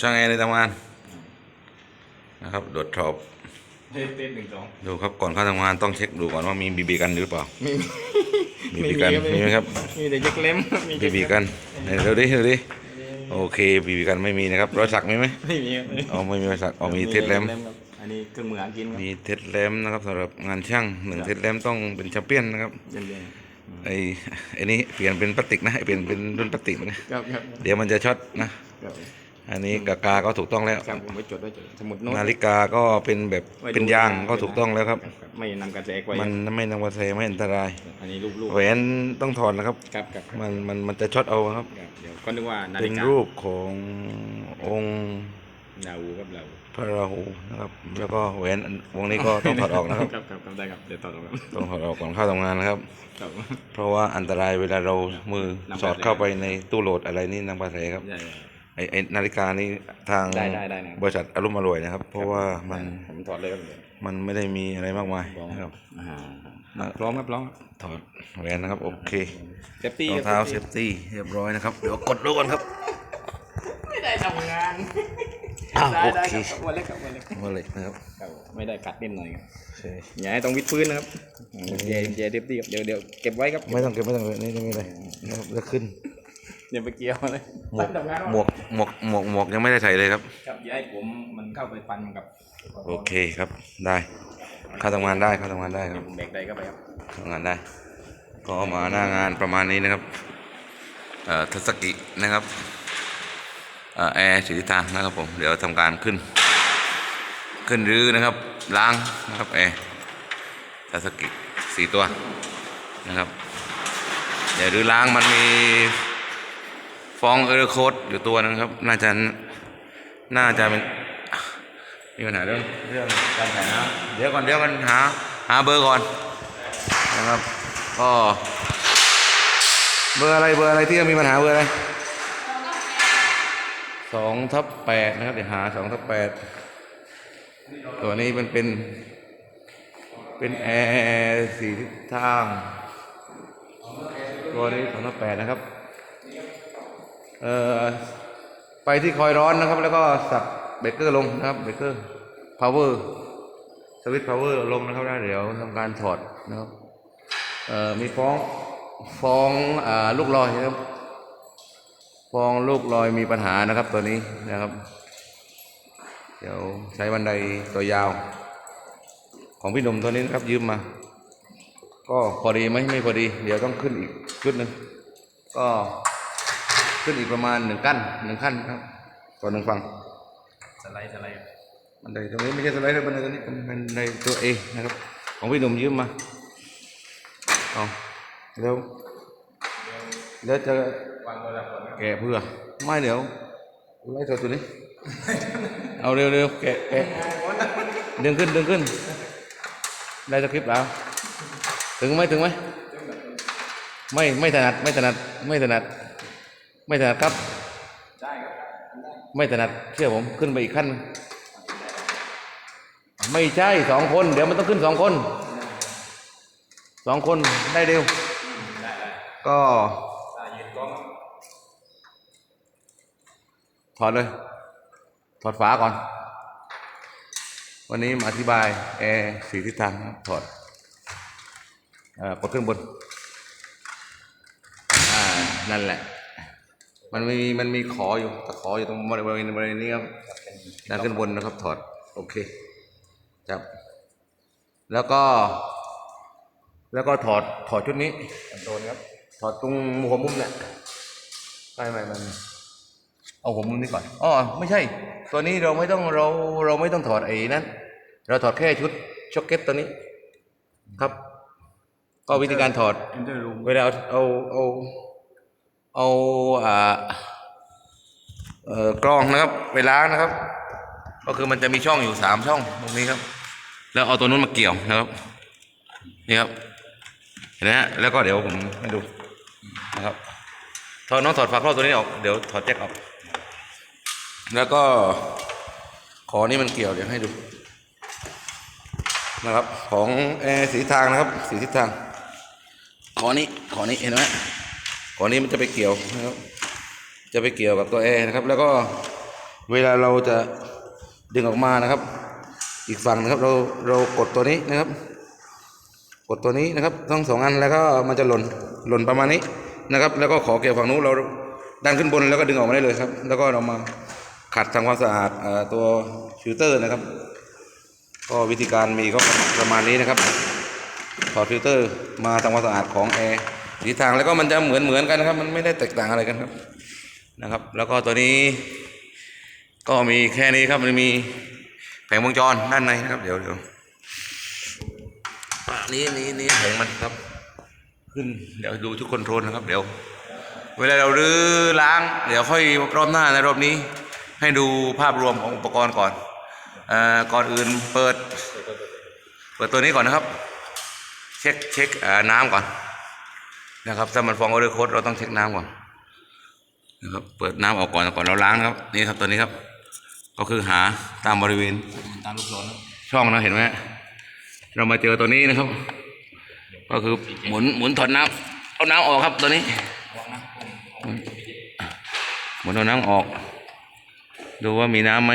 ช่างแอร์ในทำงานนะครับตรวจสอบเต้นเต้นหนึ่งสองดูครับก่อนเข้าทำงานต้องเช็คดูก่อนว่ามีบีบีกันหรือเปล่ามีมีบีกันมีไหมครับมีแต่ยักเล็มมีบีบีกันไหนเดี๋ยวดิเดี๋ยวดิโอเคบีบีกันไม่มีนะครับรอยสักมีไหมไม่มีครับอ๋อไม่มีรอยสักอ๋อมีเทสแลมครับอันนี้เครื่องมือหากินครับมีเทสแลมนะครับสำหรับงานช่างหนึ่งเทสแลมต้องเป็นแชมเปี้ยนนะครับเย็นเย็นไอ้ไอ้นี่เปลี่ยนเป็นพลาสติกนะเปลี่ยนเป็นรุ่นพลาสติกนะครับครับเดี๋ยวมันจะช็อตนะครับ อันนี้กากาก็ถูกต้องแล้วครับผมไปจดไว้จดสมุดโน้ต นาฬิกาก็เป็นแบบไว้ดู เป็นยางก็ถูกต้องแล้วครับ ครับไม่นำกระแสไว้มันไม่นำมาเทไม่อันตราย อันนี้รูปรูปแหวนต้องถอดนะครับครับครับมันมันมันจะช็อตเอาครับ ครับเดี๋ยวก็นึกว่านาเป็ฬินการูปขององค์ดาวูครับเราพระราหูนะครับ แล้วก็แหวนวงนี้ก็ต้องถอดออกนะครับ ครับครับครับได้ครับเดี๋ยวต่อตรงครับต้องถอดออกก่อนเข้าทำงานนะครับครับเพราะว่าอันตรายเวลาเรามือนำสอดไปเลยเข้าไปในตู้โหลดอะไรนี่นำไปใส่ครับ ได้ ไอไอนาฬิกานี่ทางได้ได้ได้นะครับ บริษัทอารมณ์อร่วยนะครับ เพราะว่ามันผมถอดเลยครับเดี๋ยวมันไม่ได้มีอะไรมากมายพร้อมนะครับอ่าพร้อมครับพร้อมครับถอดแหวนนะครับ โอเคเซฟตี้รองเท้าเซฟตี้เรียบร้อยนะครับ เดี๋ยวกดดูก่อนครับไม่ได้ทำงานอ้าวได้โอได้เคครับวันเล็กครับวันเล็กมาเลยนะครับครับไม่ได้กัดนิดหน่อยครับโอเคอย่าให้ต้องวิดพื้นนะครับเจเจเซฟตี้ครับเดี๋ยวเดี๋ยวเก็บไว้ครับ ไม่ต้องเก็บไม่ต้องเก็บนี่ไม่เป็นไรนะครับจะขึ้น เดี๋ยวไปเกี่ยวเลยหมวกหมวกหมวกหมวกหมวกยังไม่ได้ใส่เลยครับ ครับอย่าให้ผมมันเข้าไปฟันกับโอเคครับได้เข้าทำงานได้เข้าทำงานได้ครับผมแบกได้ก็ไปครับทำงานได้ ก็มาหน้างานประมาณนี้นะครับเอ่อทัศกินะครับเอ่อแอร์สีทิศทางนะครับผมเดี๋ยวทำการขึ้น ขึ้นรื้อนะครับล้างนะครับแอร์ทัศกิสี่ตัวนะครับเดี๋ยวรื้อล้างมันมี ฟองเออร์โคดอยู่ตัวนึงครับ น่าจะน่าจะเป็นมีปัญหาเรื่องเรื่องการถ่ายน้ำเดี๋ยวก่อนเดี๋ยวกันหาหาเบอร์ก่อนนะครับก็เบอร์อะไรเบอร์อะไรที่มีปัญหาเบอร์อะไรสองทับแปดนะครับเดี๋ยวหาสองทับแปดตัวนี้มันเป็น เป็นแอร์สี่ทิศทาง ตัวนี้สองทับแปดนะครับ ไปที่คอยร้อนนะครับ แล้วก็สับเบรกเกอร์ลงนะครับเบรกเกอร์พาวเวอร์สวิตช์พาวเวอร์ลงนะครับแล้วเดี๋ยวทำการถอดนะครับเอ่อมีฟองฟองอ่าลูกลอยนะครับ ฟองลูกลอยมีปัญหานะครับตัวนี้นะครับ เดี๋ยวใช้บันไดตัวยาว ของพี่หนุ่มตัวนี้นะครับยืมมา ก็พอดีไหมไม่พอดี เดี๋ยวต้องขึ้นอีกชุดหนึ่งก็ ขึ้นอีกประมาณหนึ่งกั้นหนึ่งขั้นครับต่อหนึ่งฝั่งสไลด์สไลด์บันไดตรงนี้ไม่ใช่สไลด์เลยบันไดตัวนี้เป็นบันไดตัวเอนะครับ ของพี่หนุ่มยืมมาเอาเร็วเดี๋ยวจะวางตัวละคนแกะเพื่อ ไม่เดี๋ยวไล่ตัวตัวนี้ เอาเร็วเร็วแกะแกะดึงขึ้นดึงขึ้น ได้สคริปต์แล้ว ถึงไหมถึงไหมไม่ไม่ถนัดไม่ถนัดไม่ถนัด ไม่ถนัดครับ ได้ครับไม่ถนัดเชื่อผมขึ้นไปอีกขั้นหนึ่งไม่ใช่สองคน เดี๋ยวมันต้องขึ้นสองคนสองคนได้เร็วได้ได้ก็ได้ยืนกล้องถอดเลย ถอดฝาก่อน วันนี้มาอธิบายแอร์สีทิศทางนะครับถอดเอ่อกดขึ้นบน อ่า นั่นแหละ มันมีมันมีขออยู่ตะขออยู่ตรงบริเวณบริเวณนี้ครับดันขึ้นบนนะครับถอดโอเคจับ แล้วก็ แล้วก็ถอดถอดชุดนี้โดนครับถอดตรงหัวมุมเนี่ยไม่ไม่ไม่ไม่เอาหัวมุมนี้ก่อนอ๋อไม่ใช่ ตัวนี้เราไม่ต้องเราเราไม่ต้องถอดไอ้นั้นเราถอดแค่ชุดช็อกเก็ตตัวนี้ ครับ ก็วิธีการถอดอินเตอร์รูมเวลาเอาเอาเอา เอาอ่าเอ่อกรองนะครับไปล้างนะครับ ก็คือมันจะมีช่องอยู่สามช่องตรงนี้ครับ แล้วเอาตัวนู้นมาเกี่ยวนะครับนี่ครับเห็นไหมฮะแล้วก็เดี๋ยวผมให้ดูนะครับถอดน้องถอดฝาครอบตัวนี้ออกเดี๋ยวถอดแจ็คออก แล้วก็ขอนี่มันเกี่ยวเดี๋ยวให้ดู นะครับ ของแอร์สีทางนะครับ สีทิศทาง ขอนี้ขอนี้เห็นไหม ขอนี้มันจะไปเกี่ยวนะครับ จะไปเกี่ยวกับตัวแอร์นะครับ แล้วก็เวลาเราจะดึงออกมานะครับ อีกฝั่งนะครับ เราเรากดตัวนี้นะครับ กดตัวนี้นะครับทั้งสองอันแล้วก็มันจะหล่นหล่นประมาณนี้นะครับ แล้วก็ขอเกี่ยวฝั่งนู้นเราดันขึ้นบนแล้วก็ดึงออกมาได้เลยครับ แล้วก็เรามาขัดทำความสะอาดอตัวฟิลเตอร์นะครับ ก็วิธีการมีก็ประมาณนี้นะครับถอดฟิลเตอร์มาทำความสะอาดของแอร์ สีทางแล้วก็มันจะเหมือนเหมือนกันนะครับ มันไม่ได้แตกต่างอะไรกันครับนะครับ แล้วก็ตัวนี้ ก็มีแค่นี้ครับมันมีแผงวงจรด้านในนะครับ เดี๋ยวเดี๋ยวนี่นี่นี่แผงมันครับ ขึ้น เดี๋ยวดูชุดคอนโทรลนะครับ เดี๋ยว เวลาเรารื้อล้าง เดี๋ยวค่อยรอบหน้าในรอบนี้ ให้ดูภาพรวมของอุปกรณ์ก่อนอ่อก่อนอื่นเปิด เปิดตัวนี้ก่อนนะครับ เช็คเช็คน้ำก่อน นะครับถ้ามันฟองออเดอร์โค้ดเราต้องเช็คน้ำก่อนนะครับเปิดน้ำออกก่อนก่อนเราล้างครับนี่ครับตัวนี้ครับ ก็คือหาตามบริเวณตามลูกศรช่องนะเห็นไหมเรามาเจอตัวนี้นะครับ ก็คือหมุนหมุนถอดน้ำเอาน้ำออกครับตัวนี้หมุนเอาน้ำออก ดูว่ามีน้ำไหม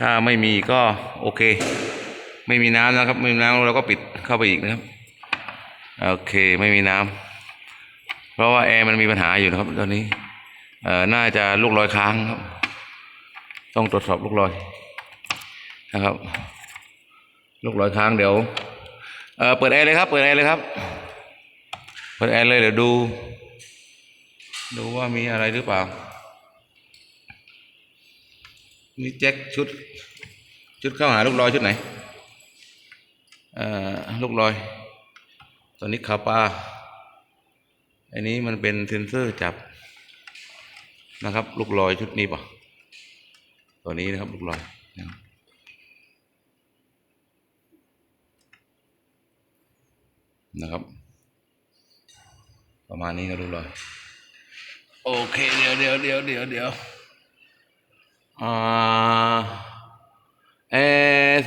ถ้าไม่มีก็โอเค ไม่มีน้ำนะครับ ไม่มีน้ำเราก็ปิดเข้าไปอีกนะครับ โอเคไม่มีน้ำเพราะว่าแอร์มันมีปัญหาอยู่นะครับ ตอนนี้เอ่อน่าจะลูกรอยค้างครับ ต้องตรวจสอบลูกรอยนะครับ ลูกรอยค้างเดี๋ยวเออเปิดแอร์เลยครับ เปิดแอร์เลยครับ เปิดแอร์เลยเดี๋ยวดู ดูว่ามีอะไรหรือเปล่านี่แจ็คชุด ชุดเข้าหาลูกรอยชุดไหนเอ่อลูกรอย ตอนนี้คาปาอันนี้มันเป็นเซนเซอร์จับนะครับ ลูกรอยชุดนี้ป่ะตัวนี้นะครับ ลูกรอยนะครับนะครับ ประมาณนี้ก็รู้เลยโอเค เดี๋ยวเดี๋ยวเดี๋ยวเดี๋ยวเดี๋ยวอ่าเอ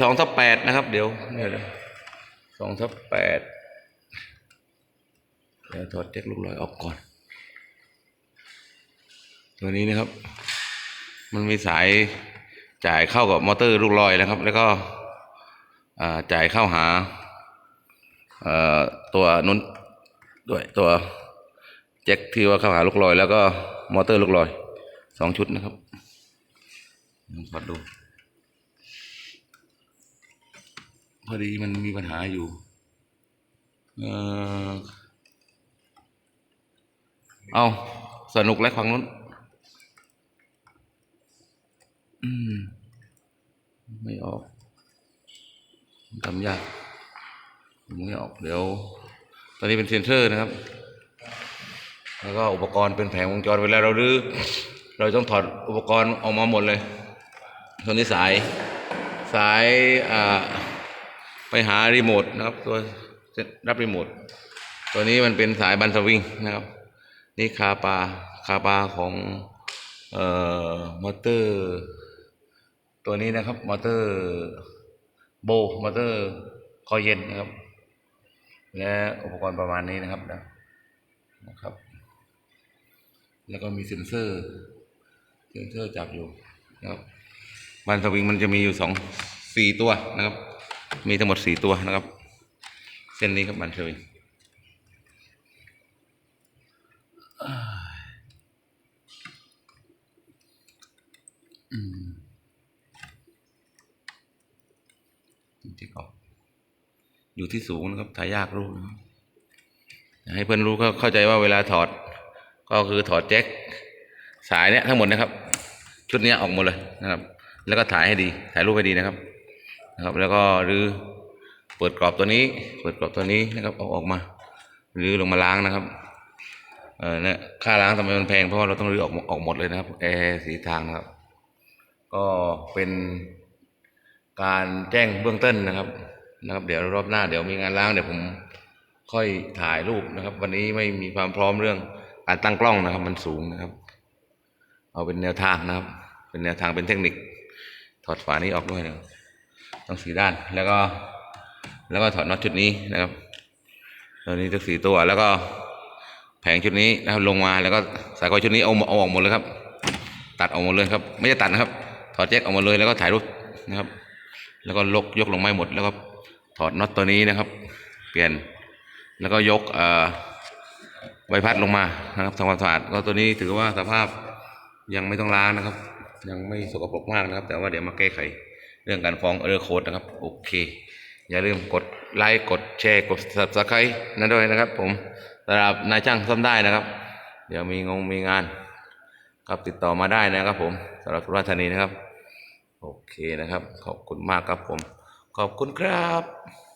สองทับแปดนะครับ เดี๋ยวเดี๋ยวสองทับแปด เดี๋ยวถอดแจ็คลูกลอยออกก่อน ตัวนี้นะครับ มันมีสายจ่ายเข้ากับมอเตอร์ลูกลอยนะครับ แล้วก็จ่ายเข้าหาตัวนุ้นด้วยตัวแจ็คที่ว่าเข้าหาลูกลอย แล้วก็มอเตอร์ลูกลอยสองชุดนะครับลองถอดดู พอดีมันมีปัญหาอยู่ เออ เอาสนุกและฝั่งนู้นไม่ออกทำยากไม่ออก เดี๋ยว ตอนนี้เป็นเซนเซอร์นะครับ แล้วก็อุปกรณ์เป็นแผงวงจรเวลาเราดื้อเราต้องถอดอุปกรณ์ออกมาหมดเลยตัวนี้สายสายไปหารีโมทนะครับ ตัวรับรีโมท ตัวนี้มันเป็นสายบันสวิงนะครับ นี่คาปาคาปาของเอ่อมอเตอร์ ตัวนี้นะครับมอเตอร์โบมอเตอร์คอยเย็นนะครับ และอุปกรณ์ประมาณนี้นะครับนะนะครับ แล้วก็มีเซ็นเซอร์เซ็นเซอร์จับอยู่นะครับบันสวิงมันจะมีอยู่สองสี่ตัวนะครับ มีทั้งหมดสี่ตัวนะครับ เส้นนี้ครับบันสวิง อืมที่ออกอยู่ที่สูงนะครับถ่ายยากรู้นะให้เพื่อนรู้ก็เข้าใจว่าเวลาถอด ก็คือถอดแจ็คสายเนี้ยทั้งหมดนะครับ ชุดเนี้ยออกหมดเลยนะครับ แล้วก็ถ่ายให้ดีถ่ายรูปให้ดีนะครับ นะครับ แล้วก็หรือเปิดกรอบตัวนี้ เปิดกรอบตัวนี้นะครับเอาออกมา หรือลงมาล้างนะครับ เออเนี่ยค่าล้างทำไมมันแพงเพราะว่าเราต้องรื้อออกออกหมดเลยนะครับแอร์สีทางนะครับ ก็เป็นการแจ้งเบื้องต้นนะครับนะครับ เดี๋ยวรอบหน้าเดี๋ยวมีงานล้างเดี๋ยวผมค่อยถ่ายรูปนะครับ วันนี้ไม่มีความพร้อมเรื่องการตั้งกล้องนะครับ มันสูงนะครับ เอาเป็นแนวทางนะครับ เป็นแนวทางเป็นเทคนิค ถอดฝานี้ออกด้วยนะต้องสีด้านแล้วก็ แล้วก็ถอดน็อตชุดนี้นะครับตัวนี้ทั้งสีตัวแล้วก็ แผงชุดนี้นะครับลงมาแล้วก็สายไฟชุดนี้เอาเอาออกหมดเลยครับ ตัดออกหมดเลยครับ ไม่ใช่ตัดนะครับ ถอดแจ็คออกมาเลยแล้วก็ถ่ายรูปนะครับ แล้วก็ลกยกลงไม้หมด แล้วก็ถอดน็อตตัวนี้นะครับ เปลี่ยนแล้วก็ยกใบพัดลงมานะครับทำความสะอาดก็ตัวนี้ถือว่าสภาพยังไม่ต้องล้างนะครับ ยังไม่สกปรกมากนะครับ แต่ว่าเดี๋ยวมาแก้ไขเรื่องการฟ้องเออร์โคดนะครับ โอเค อย่าลืมกดไลค์กดแชร์กด subscribe นั่นด้วยนะครับผม สำหรับนายช่างซ่อมได้นะครับ เดี๋ยวมีงงมีงาน ครับติดต่อมาได้นะครับผมสำหรับสุราษฎร์ธานีนะครับ โอเคนะครับ ขอบคุณมากครับผม ขอบคุณครับ